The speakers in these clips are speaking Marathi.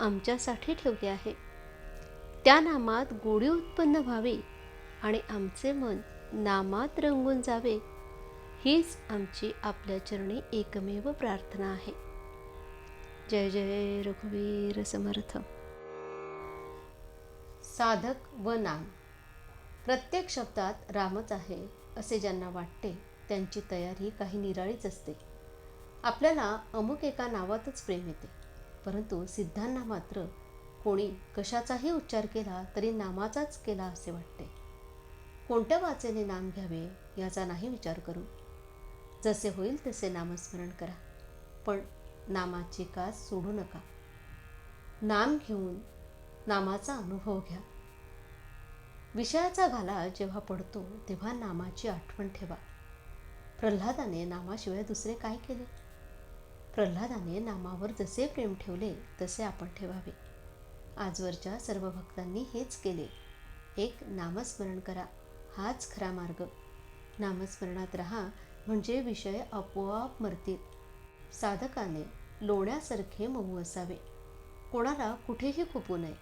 आमच्यासाठी ठेवले आहे. त्या नामात गोडी उत्पन्न व्हावी आणि आमचे मन नामात रंगून जावे हीच आमची आपल्या चरणी एकमेव प्रार्थना आहे. जय जय रघुवीर समर्थ. साधक व नाम. प्रत्येक शब्दात रामच आहे असे ज्यांना वाटते त्यांची तयारी काही निराळीच असते. आपल्याला अमुक एका नावातच प्रेम येते. परंतु सिद्धांना मात्र कोणी कशाचाही उच्चार केला तरी नामाचाच केला असे वाटते. कोणत्या वाचेने नाम घ्यावे याचा नाही विचार करू. जसे होईल तसे नामस्मरण करा. पण नामाची कास सोडू नका. नाम घेऊन नामाचा अनुभव घ्या. विषयाचा घाला जेव्हा पडतो तेव्हा नामाची आठवण ठेवा. प्रल्हादाने नामाशिवाय दुसरे काय केले? प्रल्हादाने नामावर जसे प्रेम ठेवले तसे आपण ठेवावे. आजवरच्या सर्व भक्तांनी हेच केले. एक नामस्मरण करा. हाच खरा मार्ग. नामस्मरणात राहा म्हणजे विषय आपोआप मरतील. साधकाने लोण्यासारखे मऊ असावे. कोणाला कुठेही खुपू नये.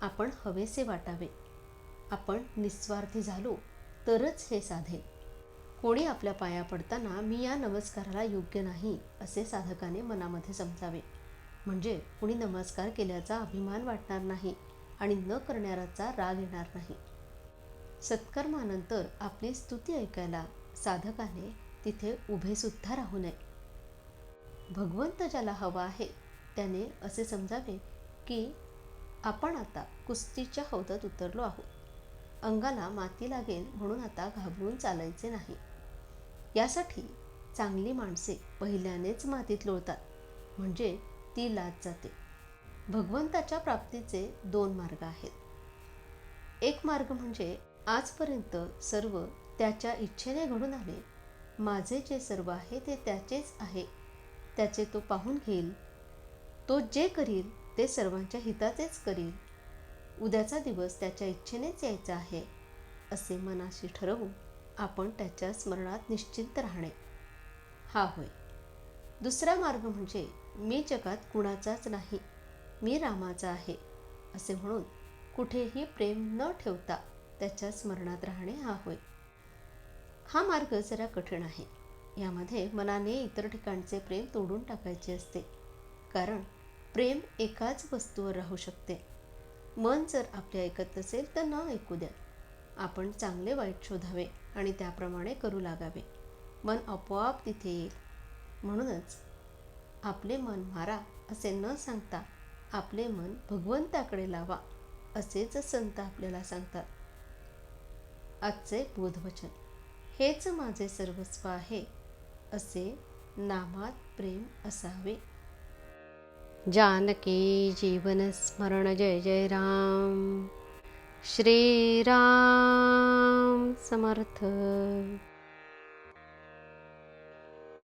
आपण हवेसे वाटावे. आपण निस्वार्थी झालो तरच हे साधेल कोणी आपल्या पाया पडताना मी या नमस्काराला योग्य नाही असे साधकाने मनामध्ये समजावे. म्हणजे कुणी नमस्कार केल्याचा अभिमान वाटणार नाही आणि न करणाऱ्याचा राग येणार नाही. सत्कर्मानंतर आपली स्तुती ऐकायला साधकाने तिथे उभेसुद्धा राहू नये. भगवंत ज्याला हवा आहे त्याने असे समजावे की आपण आता कुस्तीच्या हौदात उतरलो आहोत. अंगाला माती लागेल म्हणून आता घाबरून चालायचे नाही. यासाठी चांगली माणसे पहिल्यानेच मातीत लोळतात. म्हणजे ती लाज जाते. भगवंताच्या प्राप्तीचे दोन मार्ग आहेत. एक मार्ग म्हणजे आजपर्यंत सर्व त्याच्या इच्छेने घडून आले. माझे जे सर्व आहे ते त्याचेच आहे. त्याचे तो पाहून घेईल. तो जे करील ते सर्वांच्या हिताचेच करील. उद्याचा दिवस त्याच्या इच्छेनेच यायचा आहे असे मनाशी ठरवून आपण त्याच्या स्मरणात निश्चिंत राहणे. हा होय. दुसरा मार्ग म्हणजे मी जगात कुणाचाच नाही मी रामाचा आहे असे म्हणून कुठेही प्रेम न ठेवता त्याच्या स्मरणात राहणे हा होय. हा मार्ग जरा कठीण आहे. यामध्ये मनाने इतर ठिकाणचे प्रेम तोडून टाकायचे असते. कारण प्रेम एकाच वस्तूवर राहू शकते. मन जर आपले ऐकत नसेल तर न ऐकू द्या. आपण चांगले वाईट शोधावे. आणि त्याप्रमाणे करू लागावे. मन आपोआप तिथे येईल. म्हणूनच आपले मन मारा असे न सांगता आपले मन भगवंताकडे लावा असेच संत आपल्याला सांगतात. आजचे बोधवचन. हेच माझे सर्वस्व आहे असे नामात प्रेम असावे. जानकी जीवन स्मरण जय जय राम. श्रीराम समर्थ.